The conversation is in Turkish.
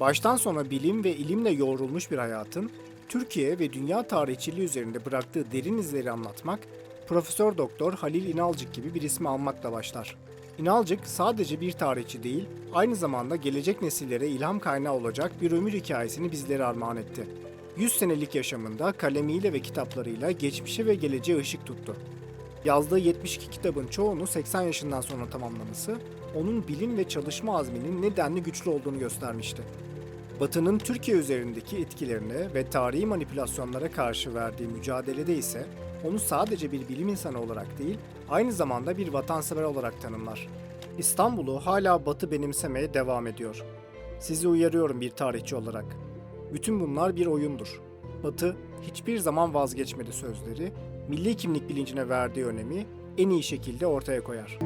Baştan sona bilim ve ilimle yoğrulmuş bir hayatın Türkiye ve dünya tarihçiliği üzerinde bıraktığı derin izleri anlatmak, Profesör Doktor Halil İnalcık gibi bir ismi almakla başlar. İnalcık sadece bir tarihçi değil, aynı zamanda gelecek nesillere ilham kaynağı olacak bir ömür hikayesini bizlere armağan etti. 100 senelik yaşamında kalemiyle ve kitaplarıyla geçmişe ve geleceğe ışık tuttu. Yazdığı 72 kitabın çoğunu 80 yaşından sonra tamamlaması, onun bilim ve çalışma azminin nedenli güçlü olduğunu göstermişti. Batı'nın Türkiye üzerindeki etkilerine ve tarihi manipülasyonlara karşı verdiği mücadelede ise onu sadece bir bilim insanı olarak değil, aynı zamanda bir vatansever olarak tanımlar. İstanbul'u hala Batı benimsemeye devam ediyor. Sizi uyarıyorum bir tarihçi olarak. Bütün bunlar bir oyundur. Batı hiçbir zaman vazgeçmedi sözleri, milli kimlik bilincine verdiği önemi en iyi şekilde ortaya koyar.